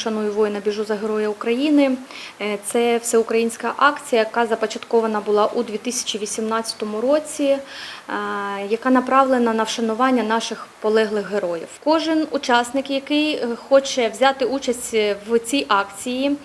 Шаную воїна, біжу за героя України. Е, Це всеукраїнська акція, яка започаткована була у 2018 році, е, яка направлена на вшанування наших полеглих героїв. Кожен учасник, який е, хоче взяти участь в цій акції.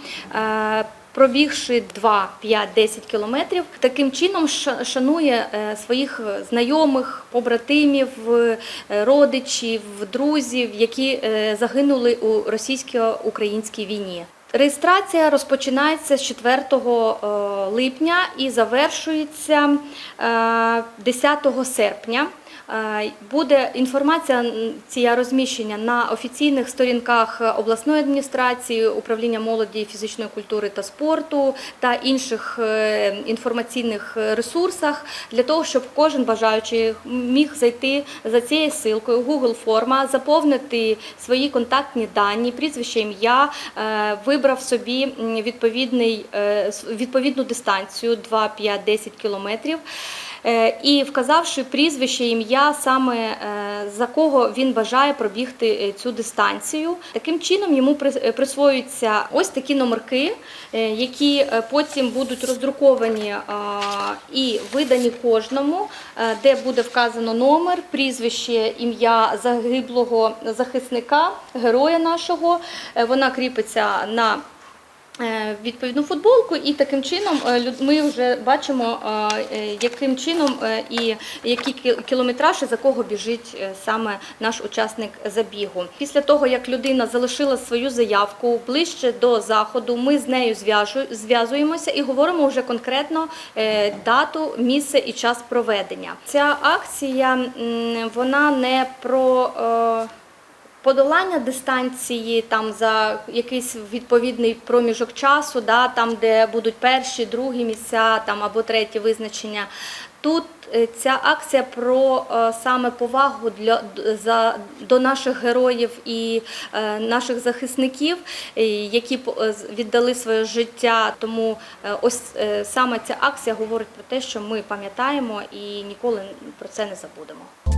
Пробігши 2, 5, 10 кілометрів, таким чином ша- шанує е, своїх знайомих, побратимів, е, родичів, друзів, які е, загинули у російсько-українській війні. Реєстрація розпочинається з 4 е, липня і завершується е, 10 серпня. Е, Буде інформація ця розміщення на офіційних сторінках обласної адміністрації, управління молоді, фізичної культури та спорту та інших е, інформаційних ресурсах для того, щоб кожен бажаючий міг зайти за цією силкою Google форма, заповнити свої контактні дані, прізвище, ім'я, е, вибрав собі відповідний відповідну дистанцію 2, 5, 10 кілометрів. Е, І вказавши прізвище, ім'я, саме е, за кого він бажає пробігти е, цю дистанцію. Таким чином йому при- присвоюються ось такі номерки, які потім будуть роздруковані і видані кожному, де буде вказано номер, прізвище, ім'я загиблого захисника, героя нашого. Вона кріпиться на відповідну футболку, і таким чином е, ми вже бачимо, е, е, яким чином е, і який кі- кілометраж і за кого біжить е, саме наш учасник забігу. Після того, як людина залишила свою заявку ближче до заходу, ми з нею зв'язуємося і говоримо вже конкретно е, дату, місце і час проведення. Ця акція вона не про. Подолання дистанції там за якийсь відповідний проміжок часу, да, там, де будуть перші, другі місця там, або треті визначення. Тут е, ця акція про е, саме повагу для, за, до наших героїв і е, наших захисників, які віддали своє життя. Тому ось саме ця акція говорить про те, що ми пам'ятаємо і ніколи про це не забудемо.